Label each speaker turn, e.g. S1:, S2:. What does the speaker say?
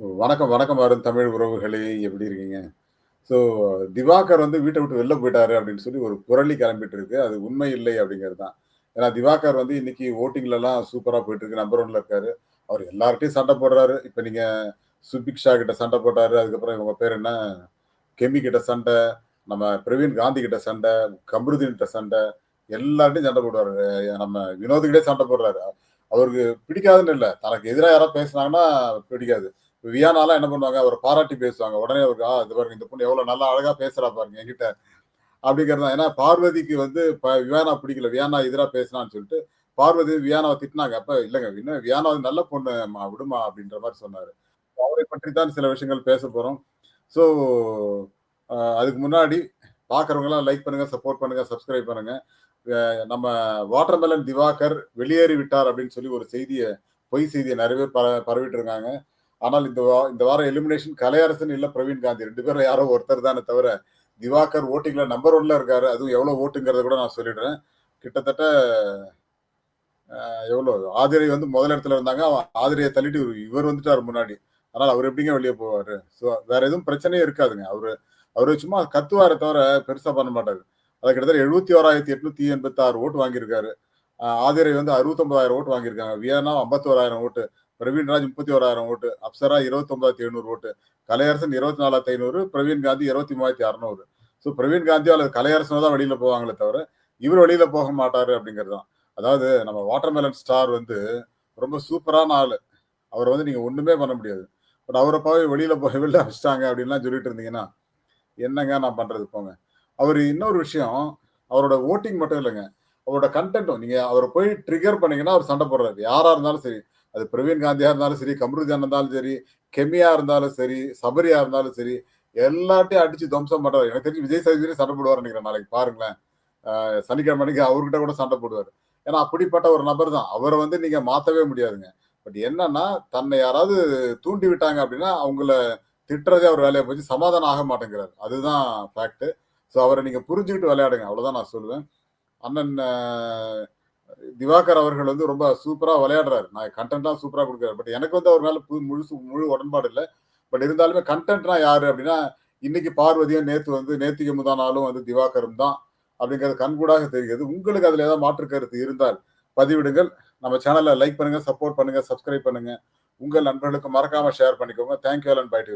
S1: வணக்கம், வணக்கம் அருண் தமிழ் உறவுகளே! எப்படி இருக்கீங்க? ஸோ திவாகர் வந்து வீட்டை விட்டு வெளில போயிட்டாரு அப்படின்னு சொல்லி ஒரு புரளி கிளம்பிட்டு இருக்கு. அது உண்மை இல்லை அப்படிங்கிறது தான். ஏன்னா திவாகர் வந்து இன்னைக்கு ஓட்டிங்லலாம் சூப்பரா போயிட்டு இருக்கு. நம்பர் ஒன்ல இருக்காரு. அவர் எல்லார்ட்டையும் சண்டை போடுறாரு. இப்ப நீங்க சுபிக்ஷா கிட்ட சண்டை போட்டாரு. அதுக்கப்புறம் இவங்க பேர் என்ன? கெமி கிட்ட சண்டை, நம்ம பிரவீன் காந்தி கிட்ட சண்டை, கமருதீன் கிட்ட சண்டை, எல்லார்ட்டையும் சண்டை போடுவாரு. நம்ம வினோதுகிட்டே சண்டை போடுறாரு. அவருக்கு பிடிக்காதுன்னு இல்ல. தனக்கு எதிரா யாராவது பேசுனாங்கன்னா பிடிக்காது. வியானாலாம் என்ன பண்ணுவாங்க, அவர் பாராட்டி பேசுவாங்க. உடனே அவருக்கு, "ஆ இது பாருங்க இந்த பொண்ணு எவ்வளவு நல்லா அழகா பேசுறா பாருங்க என்கிட்ட." அப்படிங்கிறது தான். ஏன்னா பார்வதிக்கு வந்து ப வியானா பிடிக்கல. வியானா எதிரா பேசினான்னு சொல்லிட்டு, பார்வதி வியானாவை திட்டினாங்க அப்ப இல்லைங்க இன்னும் வியானா நல்ல பொண்ணும்மா விடுமா அப்படின்ற மாதிரி சொன்னாரு. அவரை பற்றி தான் சில விஷயங்கள் பேச போறோம். ஸோ அதுக்கு முன்னாடி பார்க்குறவங்களாம் லைக் பண்ணுங்க, சப்போர்ட் பண்ணுங்க, சப்ஸ்கிரைப் பண்ணுங்க. நம்ம வாட்டர்மெலன் திவாகர் வெளியேறி விட்டார் அப்படின்னு சொல்லி ஒரு செய்தியை பொய் செய்தியை நிறைய பேர் ப பரவிட்டு இருக்காங்க. ஆனால் இந்த வா இந்த வாரம் எலிமினேஷன் கலையரசன் இல்ல பிரவீன் காந்தி ரெண்டு பேரும் யாரோ ஒருத்தர் தானே தவிர, திவாகர் ஓட்டிங்ல நம்பர் ஒன்ல இருக்காரு. அதுவும் எவ்வளவு ஓட்டுங்கிறத கூட நான் சொல்லிடுறேன். கிட்டத்தட்ட எவ்வளோ ஆதிரை வந்து முதல் இடத்துல இருந்தாங்க. ஆதிரியை தள்ளிட்டு இவர் வந்துட்டார் முன்னாடி. ஆனால் அவர் எப்படிங்க வெளியே போவார் ஸோ வேற எதுவும் பிரச்சனையே இருக்காதுங்க. அவர் அவர் சும்மா கத்துவாரே தவிர பெருசாக பண்ண மாட்டார் அது கிட்டத்தட்ட 71,886 ஓட்டு வாங்கியிருக்காரு. ஆதிரை வந்து 69,000 ஓட்டு வாங்கியிருக்காங்க. வியன்னா 51,000 ஓட்டு. பிரவீன்ராஜ் 31,000 ஓட்டு. அப்சரா 29,700 ஓட்டு. கலையரசன் 24,500 பிரவீன் காந்தி 23,600 ஸோ பிரவீன் காந்தியோ அல்லது கலையரசனோ தான் வெளியில போவாங்களே தவிர, இவர் வெளியில போக மாட்டாரு அப்படிங்கிறது தான். அதாவது நம்ம வாட்டர்மெலன் ஸ்டார் வந்து ரொம்ப சூப்பரான ஆள் அவரை வந்து நீங்க ஒண்ணுமே பண்ண முடியாது. பட் அவரை போய் வெளியில போக வெளில அனுப்பிச்சுட்டாங்க அப்படின்லாம் சொல்லிட்டு இருந்தீங்கன்னா, என்னங்க நான் பண்றது போங்க. அவர் இன்னொரு விஷயம், அவரோட ஓட்டிங் மட்டும் இல்லைங்க அவரோட கன்டென்ட்டும் நீங்க அவரை போய் ட்ரிகர் பண்ணீங்கன்னா, அவர் சண்டை போடுறாரு. யாரா இருந்தாலும் சரி. அது பிரவீன் காந்தியா இருந்தாலும் சரி, கம்ருதீனா இருந்தாலும் சரி, கெமியா இருந்தாலும் சரி, சபரியா இருந்தாலும் சரி, எல்லாத்தையும் அடிச்சு துவம்சம் பண்றாரு. எனக்கு தெரிஞ்சு விஜய் சேதுபதி சண்டை போடுவார் நினைக்கிறேன் நாளைக்கு பாருங்களேன். சனிக்கிழமை அன்னைக்கு அவர்கிட்ட கூட சண்டை போடுவார் ஏன்னா அப்படிப்பட்ட ஒரு நபர் தான். அவரை வந்து நீங்க மாத்தவே முடியாதுங்க. பட் என்னன்னா, தன்னை யாராவது தூண்டி விட்டாங்க அப்படின்னா, அவங்கள திட்டுறதே அவர் வேலையை போச்சு. சமாதானம் ஆக மாட்டேங்கிறார் அதுதான் ஃபேக்ட். ஸோ அவரை நீங்க புரிஞ்சுக்கிட்டு விளையாடுங்க. அவ்வளவுதான் நான் சொல்லுவேன். அண்ணன் திவாகர் அவர்கள் வந்து ரொம்ப சூப்பரா விளையாடுறாரு. நான் கண்டென்ட்லாம் சூப்பரா கொடுக்குறாரு பட் எனக்கு வந்து அவர் மேல புது முழுசு முழு உடன்பாடு இல்லை பட் இருந்தாலுமே கண்டென்ட்னா யாரு அப்படின்னா, இன்னைக்கு பார்வதியும், நேத்து வந்து நேத்திக்கு முந்தா நாளும் வந்து திவாகரும் தான் அப்படிங்கிறது கண்கூடாக தெரிகிறது. உங்களுக்கு அதுல ஏதாவது மாற்று கருத்து இருந்தால் பதிவிடுங்கள். நம்ம சேனலை லைக் பண்ணுங்க, சப்போர்ட் பண்ணுங்க, சப்ஸ்கிரைப் பண்ணுங்க. உங்கள் நண்பர்களுக்கு மறக்காம ஷேர் பண்ணிக்கோங்க. Thank you and bye to